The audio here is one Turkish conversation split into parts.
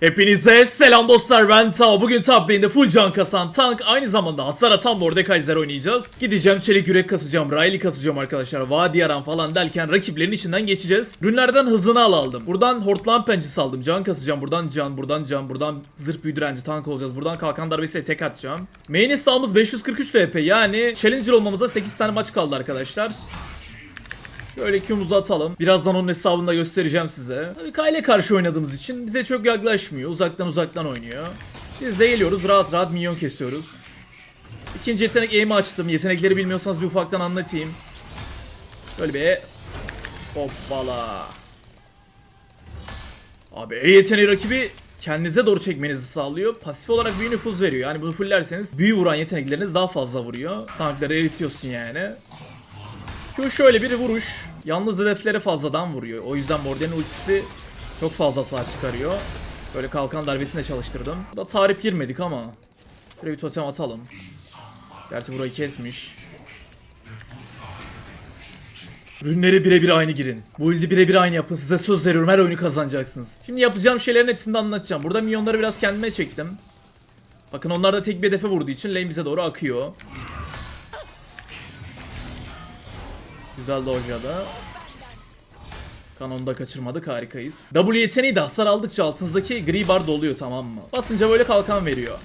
Hepinize selam dostlar ben Tao. Bugün top lane'de full can kasan tank aynı zamanda hasar atan Mordekaiser oynayacağız. Gideceğim çelik yürek kasacağım, Riley kasacağım arkadaşlar. Vadi aran falan derken rakiplerin içinden geçeceğiz. Rünlerden hızını al aldım. Buradan hortlan pençesi aldım. Can kasacağım. Buradan can, buradan can, buradan zırh büyü tank olacağız. Buradan kalkan darbesiyle tek atacağım. Main hesabımız 543 LP yani Challenger olmamıza 8 tane maç kaldı arkadaşlar. Şöyle Q'muzu atalım. Birazdan onun hesabını da göstereceğim size. Tabii Kyle karşı oynadığımız için bize çok yaklaşmıyor. Uzaktan uzaktan oynuyor. Biz de geliyoruz rahat rahat minyon kesiyoruz. İkinci yetenek aim'i açtım. Yetenekleri bilmiyorsanız bir ufaktan anlatayım. Böyle bir hoppala. Abi E yeteneği rakibi kendinize doğru çekmenizi sağlıyor. Pasif olarak büyü nüfuz veriyor. Yani bunu fullerseniz büyü vuran yetenekleriniz daha fazla vuruyor. Tankları eritiyorsun yani. Q şöyle bir vuruş. Yalnız hedeflere fazladan vuruyor. O yüzden Morden'in ultisi çok fazla hasar çıkarıyor. Böyle kalkan darbesini de çalıştırdım. Bu da tarif girmedik ama. Şöyle bir totem atalım. Gerçi burayı kesmiş. Ürünleri birebir aynı girin. Bu ildi birebir aynı yapın. Size söz veriyorum her oyunu kazanacaksınız. Şimdi yapacağım şeylerin hepsini de anlatacağım. Burada minyonları biraz kendime çektim. Bakın onlar da tek bir hedefe vurduğu için lane bize doğru akıyor. Güzel dojada. Kanonu da kaçırmadık harikayız. W yeteneği de hasar aldıkça altınızdaki gri bar doluyor tamam mı? Basınca böyle kalkan veriyor.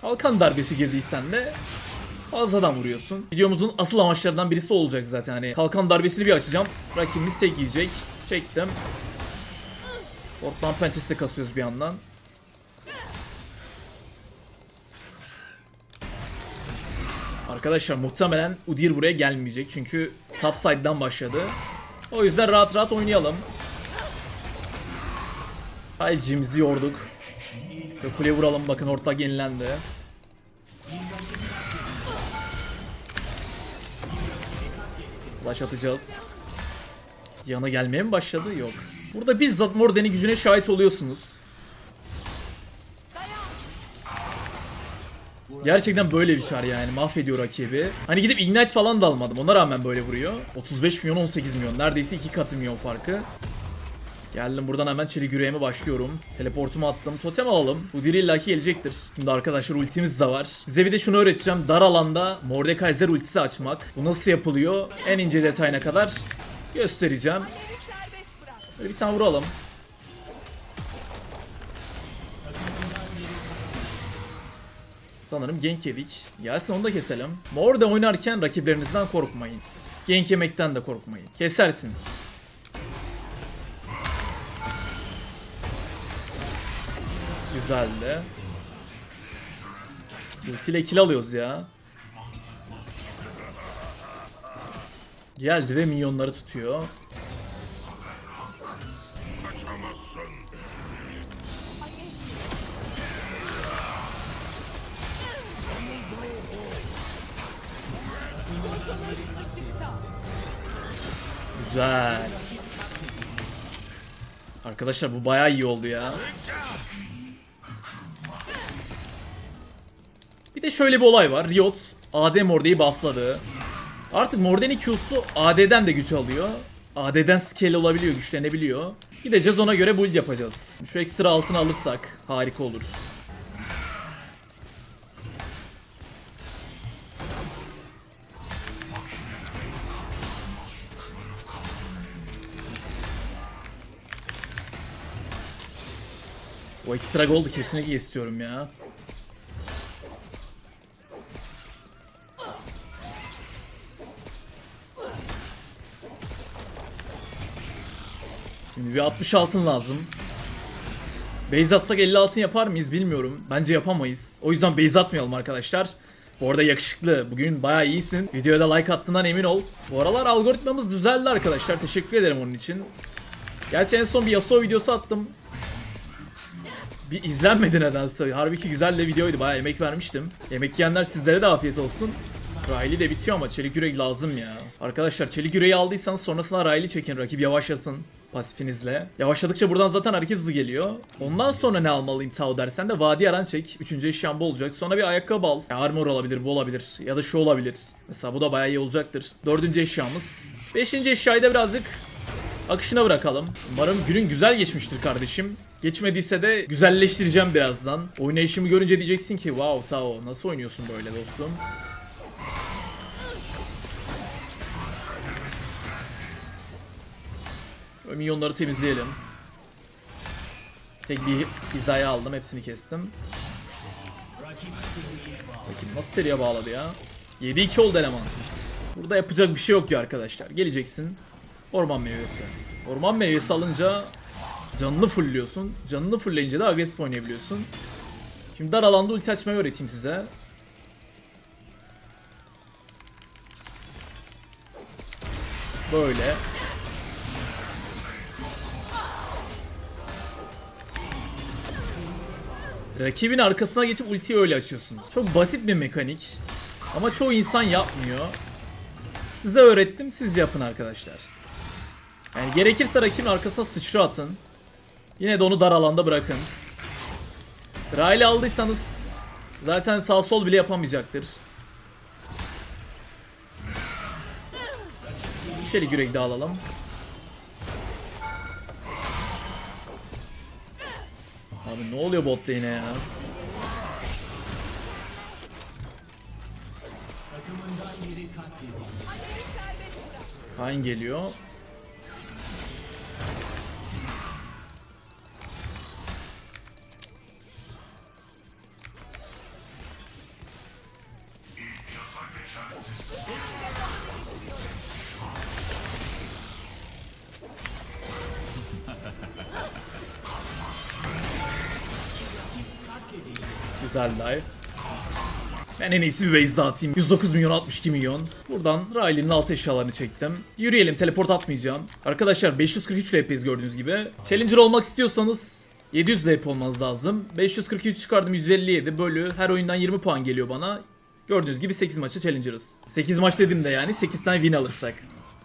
Kalkan darbesi girdiysen de fazladan vuruyorsun. Videomuzun asıl amaçlarından birisi olacak zaten. Hani kalkan darbesini bir açacağım. Rakibimiz tek yiyecek. Çektim. Ortadan pençesi kasıyoruz bir yandan. Arkadaşlar muhtemelen Udyr buraya gelmeyecek çünkü top side'dan başladı. O yüzden rahat rahat oynayalım. Haycimizi yorduk. Ve kuleye vuralım bakın ortak yenilendi. Flash atacağız. Yana gelmeye mi başladı? Yok. Burada bizzat Morden'in gücüne şahit oluyorsunuz. Gerçekten böyle bir çar yani mahvediyor rakibi. Hani gidip ignite falan da almadım ona rağmen böyle vuruyor. 35 milyon 18 milyon neredeyse iki katı milyon farkı. Geldim buradan hemen çelik yüreğime başlıyorum. Teleportumu attım. Totem alalım. Bu diri illaki gelecektir. Şimdi arkadaşlar ultimiz de var. Size bir de şunu öğreteceğim. Dar alanda Mordekaiser ultisi açmak. Bu nasıl yapılıyor? En ince detayına kadar göstereceğim. Böyle bir tane vuralım. Sanırım gank yedik. Gelsin onu da keselim. Morde oynarken rakiplerinizden korkmayın. Gank yemekten de korkmayın. Kesersiniz. Güzeldi. Ulti ile kill alıyoruz ya. Geldi ve minyonları tutuyor. Güzel. Arkadaşlar bu bayağı iyi oldu ya. Bir de şöyle bir olay var. Riot AD Morde'yi buffladı. Artık Morde'nin Q'su AD'den de güç alıyor. AD'den scale olabiliyor, güçlenebiliyor. Gideceğiz ona göre build yapacağız. Şu ekstra altını alırsak harika olur. O ekstra gold'u kesinlikle istiyorum ya. Şimdi bir 60 altın lazım. Base atsak 50 altın yapar mıyız bilmiyorum. Bence yapamayız. O yüzden base atmayalım arkadaşlar. Bu arada yakışıklı. Bugün bayağı iyisin. Videoya da like attığından emin ol. Bu aralar algoritmamız düzeldi arkadaşlar. Teşekkür ederim onun için. Gerçi en son bir Yasuo videosu attım. Bir izlenmedi nedense. Halbuki güzel de videoydu. Bayağı emek vermiştim. Yemek yiyenler sizlere de afiyet olsun. Riley de bitiyor ama çelik yürek lazım ya. Arkadaşlar çelik yüreği aldıysanız sonrasında Riley çekin. Rakip yavaşlasın. pasifinizle. Yavaşladıkça buradan zaten hareket hızı geliyor. Ondan sonra ne almalıyım Tao dersen de vadi aran çek. Üçüncü eşyan bu olacak. Sonra bir ayakkabı al. Ya armor olabilir, bu olabilir. Ya da şu olabilir. Mesela bu da bayağı iyi olacaktır. Dördüncü eşyamız. Beşinci eşyayı da birazcık akışına bırakalım. Umarım günün güzel geçmiştir kardeşim. Geçmediyse de güzelleştireceğim birazdan. Oynayışımı görünce diyeceksin ki wow Tao nasıl oynuyorsun böyle dostum. Böyle Minyonları temizleyelim. Tek bir hizaya aldım. Hepsini kestim. Bakayım nasıl seriye bağladı ya. 7-2 oldu eleman. Burada yapacak bir şey yok ya arkadaşlar. Geleceksin. Orman meyvesi. Orman meyvesi alınca canını fullliyorsun. Canını fullleyince de agresif oynayabiliyorsun. Şimdi dar alanda ulti açmayı öğreteyim size. Böyle. Rakibin arkasına geçip ultiyi öyle açıyorsunuz. Çok basit bir mekanik. Ama çoğu insan yapmıyor. Size öğrettim, siz yapın arkadaşlar. Yani gerekirse rakibin arkasına sıçra atın. Yine de onu dar alanda bırakın. Riley aldıysanız zaten sağ sol bile yapamayacaktır. Çelik yürek de alalım. Abi ne oluyor bot lane'e ya? Kayn geliyor. Ben en iyisi bir base dağıtayım. 109 milyon 62 milyon. Buradan Riley'nin alt eşyalarını çektim. Yürüyelim teleport atmayacağım. Arkadaşlar 543 LP'yiz gördüğünüz gibi. Challenger olmak istiyorsanız 700 LP olmanız lazım. 543 çıkardım 157 bölü her oyundan 20 puan geliyor bana. Gördüğünüz gibi 8 maça Challenger'ız. 8 maç dedim de yani 8 tane win alırsak.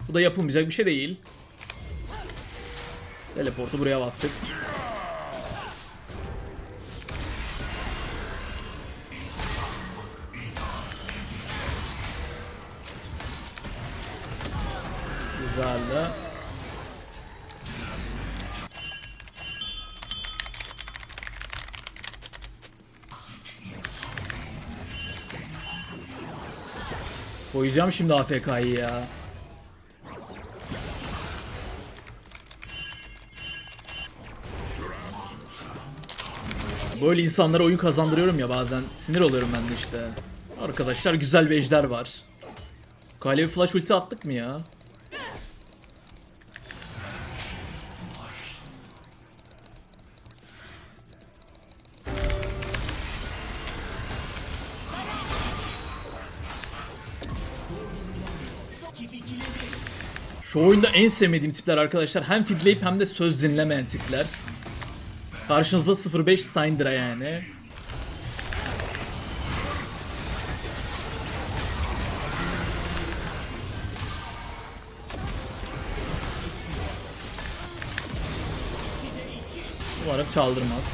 Bu da yapılmayacak bir şey değil. Teleportu buraya bastık. Güzel. Koyacağım şimdi AFK'yı ya. Böyle insanlara oyun kazandırıyorum ya bazen. Sinir oluyorum ben de işte. Arkadaşlar güzel bir var. Kale bir flash ulti attık mı ya? Şu oyunda en sevmediğim tipler arkadaşlar. Hem feedleyip hem de söz dinlemeyen tipler. Karşınızda 05 Syndra yani. Umarım çaldırmaz.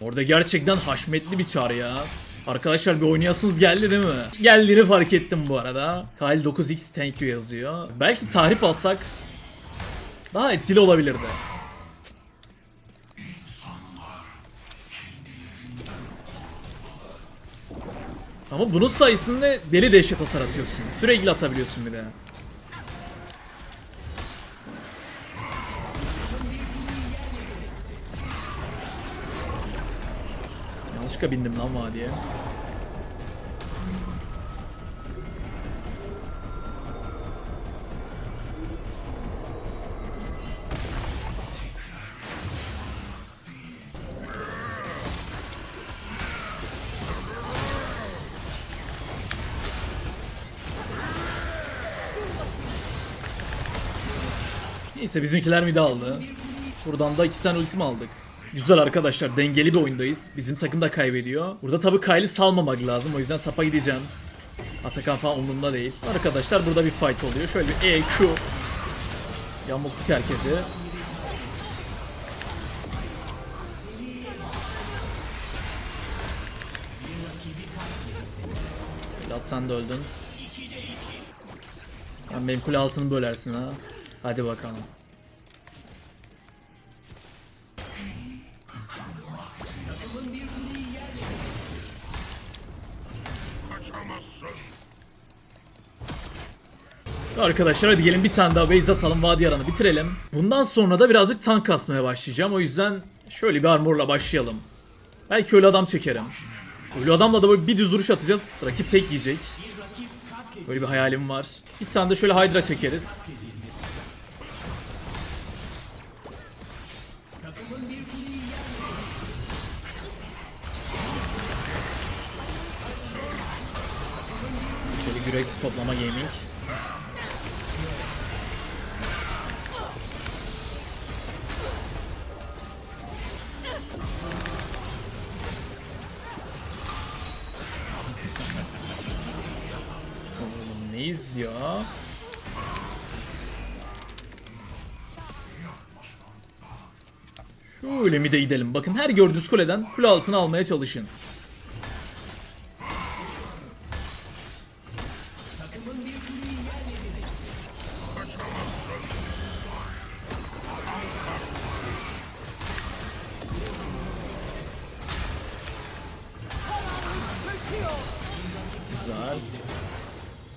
Orada gerçekten haşmetli bir çağrı ya. Arkadaşlar bir oynayasınız geldi değil mi? Geldiğini fark ettim bu arada. Kyle 9x thank you yazıyor. Belki tahrip alsak daha etkili olabilirdi. Ama bunun sayesinde deli dehşet hasar atıyorsun. Sürekli atabiliyorsun bir de. Yanlışlıkla bindim lan vadiye. Neyse bizimkiler mi de aldı. Buradan da iki tane ultim aldık. Güzel arkadaşlar dengeli bir oyundayız. Bizim takım da kaybediyor. Burada tabii Kyle'i salmamak lazım. O yüzden tapa gideceğim. Atakan falan umurumda değil. Arkadaşlar burada bir fight oluyor. Şöyle bir E, Q. Yamukluk herkesi. Lat sen de öldün. Sen benim kule altını bölersin ha. Hadi bakalım. Arkadaşlar hadi gelin bir tane daha base atalım Vadi Yaran'ı bitirelim. Bundan sonra da birazcık tank kasmaya başlayacağım. O yüzden şöyle bir armorla başlayalım. Belki ölü adam çekerim. Ölü adamla da böyle bir düz duruş atacağız. Rakip tek yiyecek. Böyle bir hayalim var. Bir tane de şöyle Hydra çekeriz. Şöyle yürek toplama gaming. Neyiz ya? Şöyle mi de gidelim. Bakın her gördüğünüz kuleden kule altına almaya çalışın.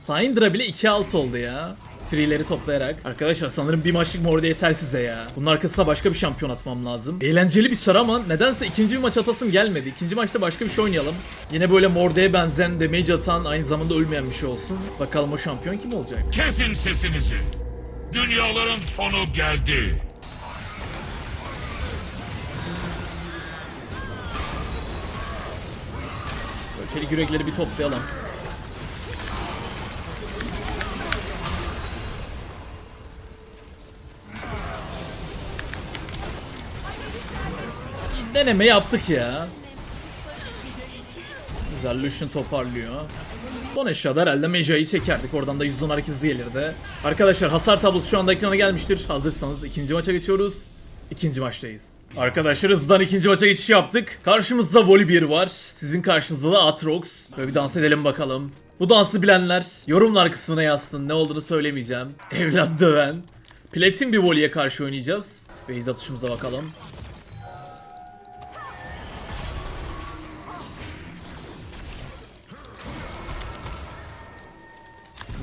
Syndra bile 2-6 oldu ya. Free'leri toplayarak. Arkadaşlar sanırım bir maçlık morde yeter size ya. Bunun arkasına başka bir şampiyon atmam lazım. Eğlenceli bir çar ama nedense ikinci bir maç atasım gelmedi. İkinci maçta başka bir şey oynayalım. Yine böyle mordeye benzen damage atan aynı zamanda ölmeyen bir şey olsun. Bakalım o şampiyon kim olacak? Kesin sesinizi. Dünyaların sonu geldi. Böyle çelik yürekleri bir toplayalım. Deneme yaptık ya. Güzel Lucian toparlıyor. Son eşyada herhalde Meja'yı çekerdik. Oradan da %10 hareket hızı gelirdi. Arkadaşlar hasar tablosu şu anda ekrana gelmiştir. Hazırsanız ikinci maça geçiyoruz. İkinci maçtayız. Arkadaşlar hızlıdan ikinci maça geçiş yaptık. Karşımızda Volibear var. Sizin karşınızda da Atrox. Böyle bir dans edelim bakalım. Bu dansı bilenler yorumlar kısmına yazsın. Ne olduğunu söylemeyeceğim. Evlat döven. Platin bir Voli'ye karşı oynayacağız. Base atışımıza bakalım.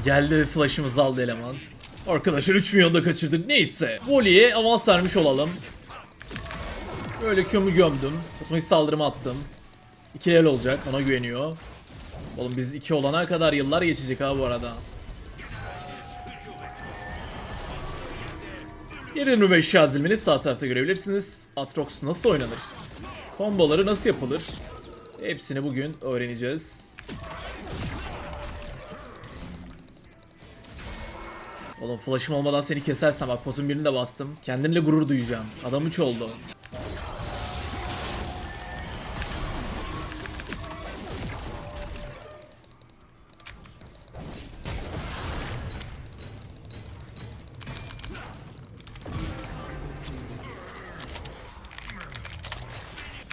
Geldi flash'ımızı aldı eleman. Arkadaşlar 3 milyon da kaçırdık. Neyse. Voli'ye avans vermiş olalım. Böyle kömü gömdüm. Otomatik saldırımı attım. 2 level olacak. Ona güveniyor. Oğlum biz 2 olana kadar yıllar geçecek ha bu arada. 725 eşya zilmini sağ tarafta görebilirsiniz. Atrox nasıl oynanır? Komboları nasıl yapılır? Hepsini bugün öğreneceğiz. Oğlum flash'ım olmadan seni kesersem bak pozun birini de bastım. Kendimle gurur duyacağım. Adam 3 oldu.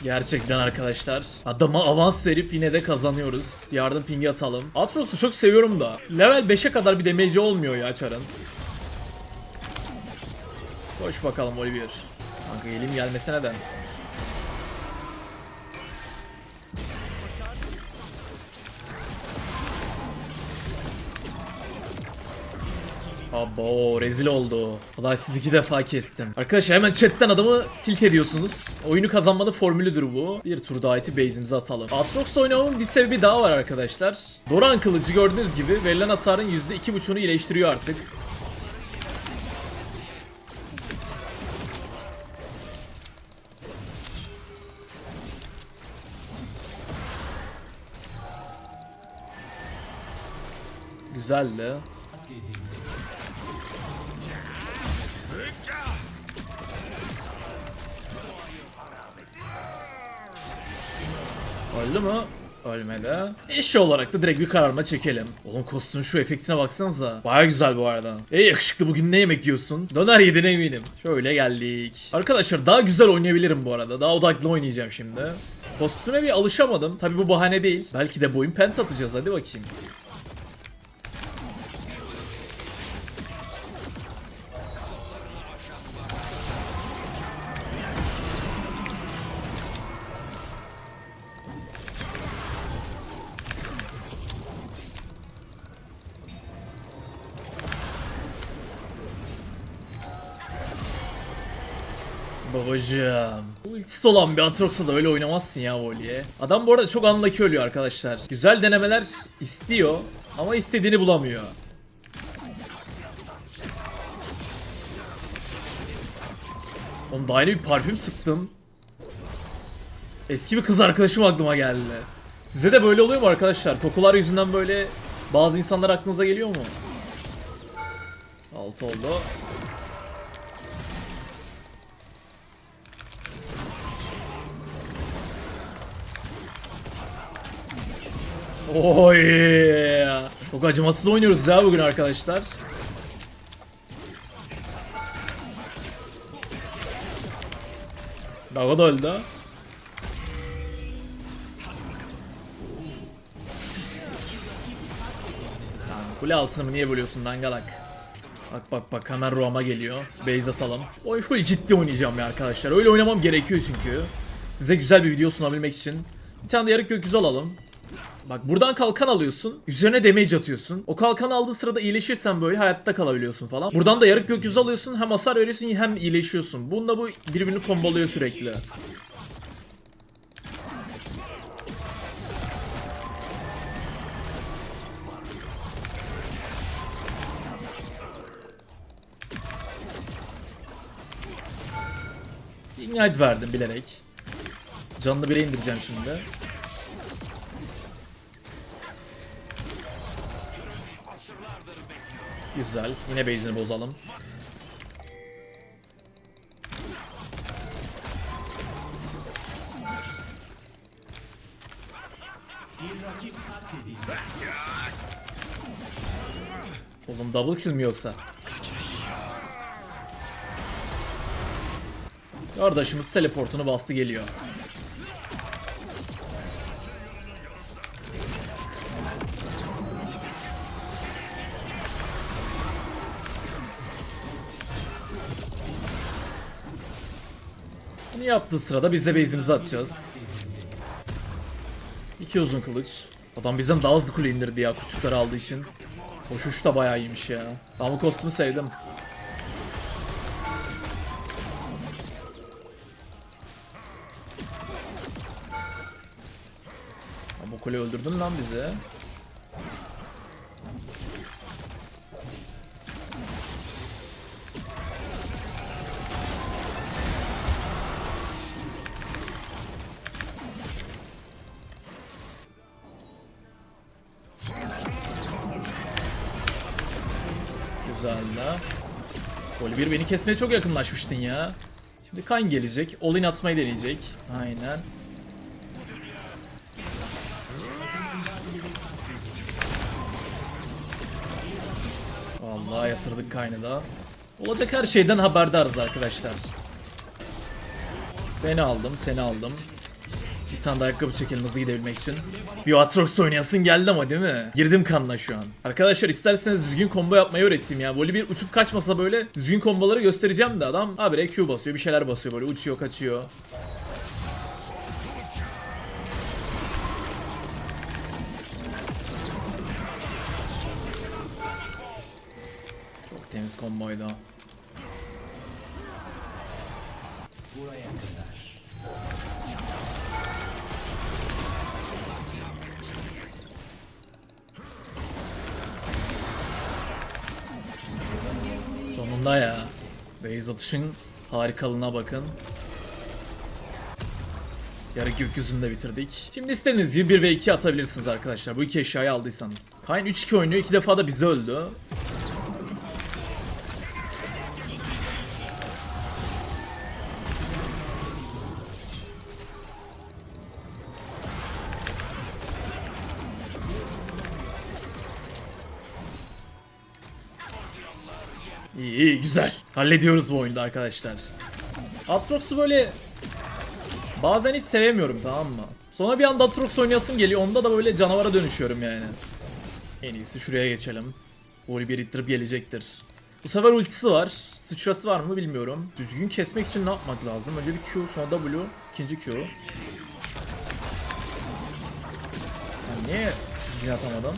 Gerçekten arkadaşlar. Adama avans verip yine de kazanıyoruz. Yardım pingi atalım. Atrox'u çok seviyorum da. Level 5'e kadar bir damage'i olmuyor ya Char'ın. Koş bakalım Olivier. Kanka geleyim gelmese neden? Abo rezil oldu. Vallahi sizi iki defa kestim. Arkadaşlar hemen chatten adamı tilt ediyorsunuz. Oyunu kazanmanın formülüdür bu. Bir tur daha eti base'imize atalım. Atrox oynamamın bir sebebi daha var arkadaşlar. Doran kılıcı gördüğünüz gibi verilen hasarın %2.5'unu iyileştiriyor artık. Güzeldi. Öldü mü? Ölmedi. Eşi olarak da direkt bir kararma çekelim. Oğlum kostümün şu efektine baksanıza. Baya güzel bu arada. Ey yakışıklı bugün ne yemek yiyorsun? Döner yediğine eminim. Şöyle geldik. Arkadaşlar daha güzel oynayabilirim bu arada. Daha odaklı oynayacağım şimdi. Kostüme bir alışamadım. Tabi bu bahane değil. Belki de boyun pent atacağız hadi bakayım. Babacığım. Ultisi olan bir Atrox'a da öyle oynamazsın ya Voli'ye. Adam bu arada çok anlaki ölüyor arkadaşlar. Güzel denemeler istiyor ama istediğini bulamıyor. Oğlum daha yeni bir parfüm sıktım. Eski bir kız arkadaşım aklıma geldi. Size de böyle oluyor mu arkadaşlar? Kokular yüzünden böyle bazı insanlar aklınıza geliyor mu? Alt oldu. Oy! Çok acımasız oynuyoruz ya bugün arkadaşlar. Dago da öldü. Kule altını mı niye bölüyorsun dangalak? Bak bak bak hemen Roma geliyor. Base atalım. Oy full ciddi oynayacağım ya arkadaşlar. Öyle oynamam gerekiyor çünkü. Size güzel bir video sunabilmek için. Bir tane de yarık gökyüzü alalım. Bak buradan kalkan alıyorsun. Üzerine damage atıyorsun. O kalkan aldığı sırada iyileşirsen böyle hayatta kalabiliyorsun falan. Buradan da yarık gökyüzü alıyorsun. Hem hasar veriyorsun hem iyileşiyorsun. Bununla bu birbirini komboluyor sürekli. Ignite verdim bilerek. Canını bire indireceğim şimdi. Güzel. Yine base'ini bozalım. Oğlum double kill mi yoksa? Kardeşimiz teleportunu bastı geliyor. Yaptığı sırada biz de base'imizi atacağız. İki uzun kılıç. Adam bizden daha hızlı kule indirdi ya küçükleri aldığı için. Koşuş da bayağı iyiymiş ya. Ben bu kostümü sevdim. Bu kule öldürdün lan bizi. De. Oliver beni kesmeye çok yakınlaşmıştın ya. Şimdi Kayn gelecek. Olin atmayı deneyecek. Aynen. Vallahi yatırdık Kayn'ı da. Olacak her şeyden haberdarız arkadaşlar. Seni aldım, seni aldım. Bir tane de ayakkabı çekelim hızlı gidebilmek için. Bir Atrox oynayasın geldi ama değil mi? Girdim kanına şu an. Arkadaşlar isterseniz düzgün combo yapmayı öğreteyim ya. Böyle bir uçup kaçmasa böyle düzgün komboları göstereceğim de adam habire Q basıyor bir şeyler basıyor böyle uçuyor kaçıyor. Temiz komboydu. Sonunda ya. Beyz atışın harikalığına bakın. Yarı gökyüzünü de bitirdik. Şimdi istediğiniz gibi 1 ve 2 atabilirsiniz arkadaşlar. Bu iki eşyayı aldıysanız. Kayn 3-2 oynuyor. 2 defa da bizi öldü. İyi iyi güzel. Hallediyoruz bu oyunda arkadaşlar. Atrox'u böyle bazen hiç sevemiyorum tamam mı? Sonra bir anda Atrox oynayasım geliyor. Onda da böyle canavara dönüşüyorum yani. En iyisi şuraya geçelim. Voli bir ittirip gelecektir. Bu sefer ultisi var. Sıçrası var mı bilmiyorum. Düzgün kesmek için ne yapmak lazım? Önce bir Q, sonra W, ikinci Q. Yani niye düzgün atamadım?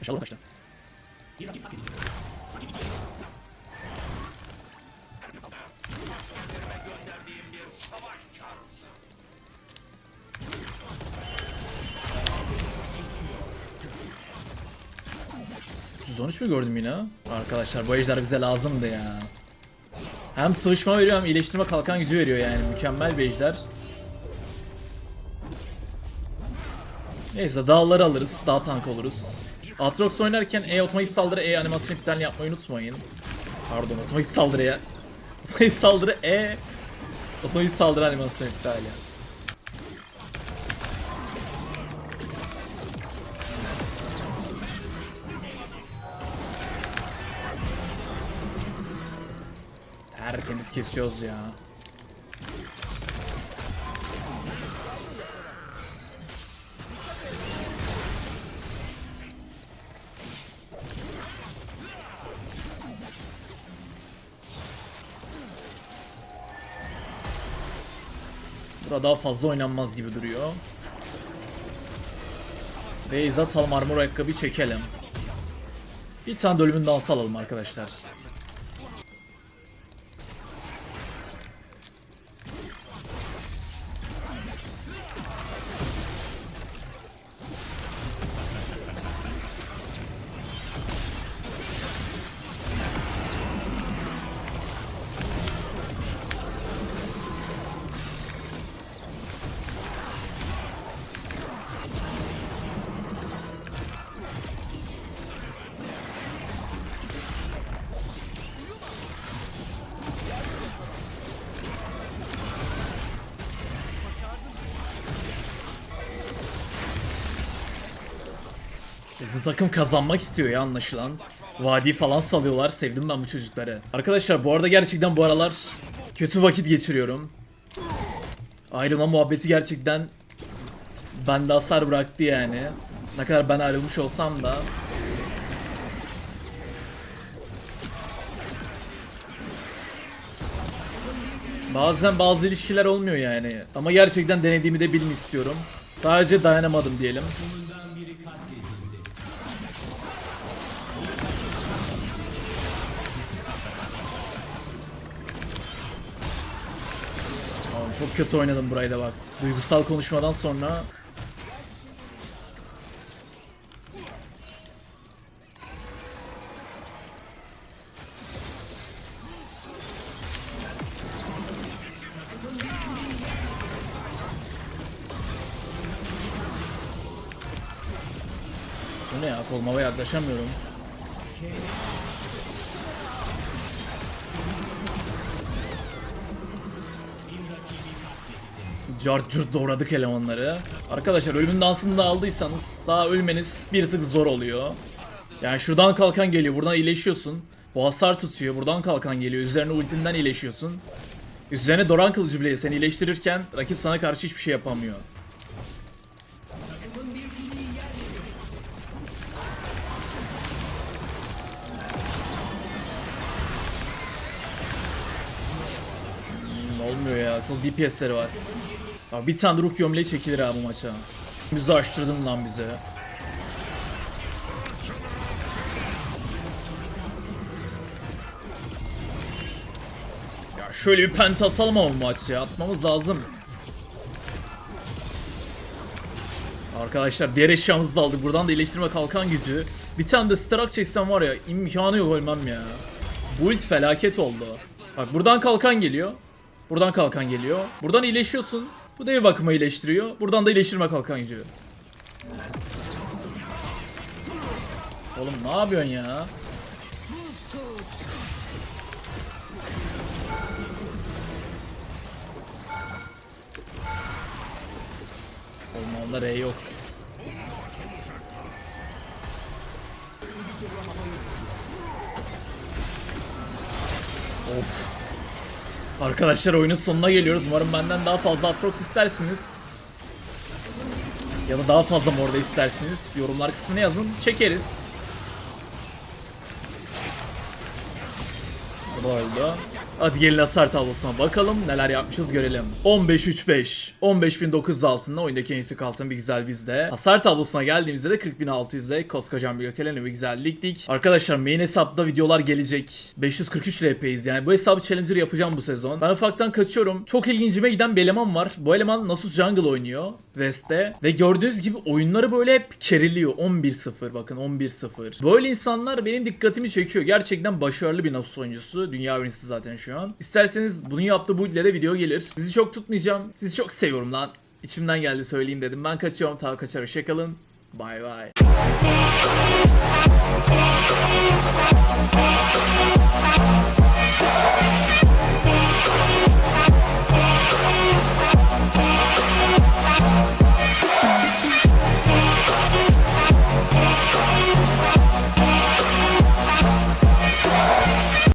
İnşallah kaçtı. %13 mü gördüm yine? Arkadaşlar bu ejder bize lazımdı ya. Hem sıvışma veriyor hem iyileştirme kalkan gücü veriyor yani. Mükemmel bir ejder. Neyse dağları alırız. Dağ tank oluruz. Atrox oynarken E otomatik saldırı E animasyon iptalini yapmayı unutmayın. Pardon otomatik saldırıya. Otomatik saldırı E. Otomatik saldırı animasyon iptali. Tertemiz kesiyoruz ya. Daha fazla oynanmaz gibi duruyor. Beyza atalım armor ayakkabı çekelim. Bir tane de ölümün dansı alalım arkadaşlar. Bizim takım kazanmak istiyor ya anlaşılan. Vadi falan salıyorlar. Sevdim ben bu çocukları. Arkadaşlar bu arada gerçekten bu aralar kötü vakit geçiriyorum. Ayrılma muhabbeti gerçekten bende hasar bıraktı yani. Ne kadar ben ayrılmış olsam da. Bazen bazı ilişkiler olmuyor yani. Ama gerçekten denediğimi de bilin istiyorum. Sadece dayanamadım diyelim. Tamam, çok kötü oynadım burayı da bak. Duygusal konuşmadan sonra Bu ne ya kolmava yaklaşamıyorum. Cart curt doğradık elemanları. Arkadaşlar ölümün dansını da aldıysanız daha ölmeniz bir tık zor oluyor. Yani şuradan kalkan geliyor buradan iyileşiyorsun. Bu hasar tutuyor buradan kalkan geliyor üzerine ultinden iyileşiyorsun. Üzerine Doran kılıcı bile seni iyileştirirken rakip sana karşı hiçbir şey yapamıyor. Hmm, olmuyor ya çok DPS'leri var. Abi bir tane Rook gömleği çekilir abi bu maça. Bizi açtırdın lan bize. Ya şöyle bir penta atalım ama bu maç ya. Atmamız lazım. Arkadaşlar diğer eşyamızı da aldık. Buradan da iyileştirme kalkan gücü. Bir tane de starak çeksem var ya imkanı yok ölmem ya. Bu ult felaket oldu. Bak buradan kalkan geliyor. Buradan kalkan geliyor. Buradan iyileşiyorsun. Bu da bir bakıma iyileştiriyor. Buradan da iyileştirme kalkan gücü. Oğlum ne yapıyorsun ya? Oğlum onda R yok. Of. Arkadaşlar oyunun sonuna geliyoruz. Umarım benden daha fazla Atrox istersiniz. Ya da daha fazla Morda istersiniz. Yorumlar kısmına yazın. Çekeriz. Bu da öldü. Hadi gelin hasar tablosuna bakalım neler yapmışız görelim. 15-3-5. 15.900 altında oyundaki en yüksek altın bir güzel bizde. Hasar tablosuna geldiğimizde de 40.600'de koskocaman bir otelene bir güzel ligdik. Arkadaşlar main hesapta videolar gelecek. 543 RP'yiz yani bu hesabı challenger yapacağım bu sezon. Ben ufaktan kaçıyorum. Çok ilgincime giden bir eleman var. Bu eleman Nasus Jungle oynuyor. West'te. Ve gördüğünüz gibi oyunları böyle hep keriliyor. 11-0 bakın 11-0. Böyle insanlar benim dikkatimi çekiyor. Gerçekten başarılı bir Nasus oyuncusu. Dünya birincisi zaten şu şu an. İsterseniz bunu yaptığı bu ile de video gelir. Sizi çok tutmayacağım. Sizi çok seviyorum lan. İçimden geldi söyleyeyim dedim. Ben kaçıyorum. Tav kaçar. Hoşçakalın. Bay bay.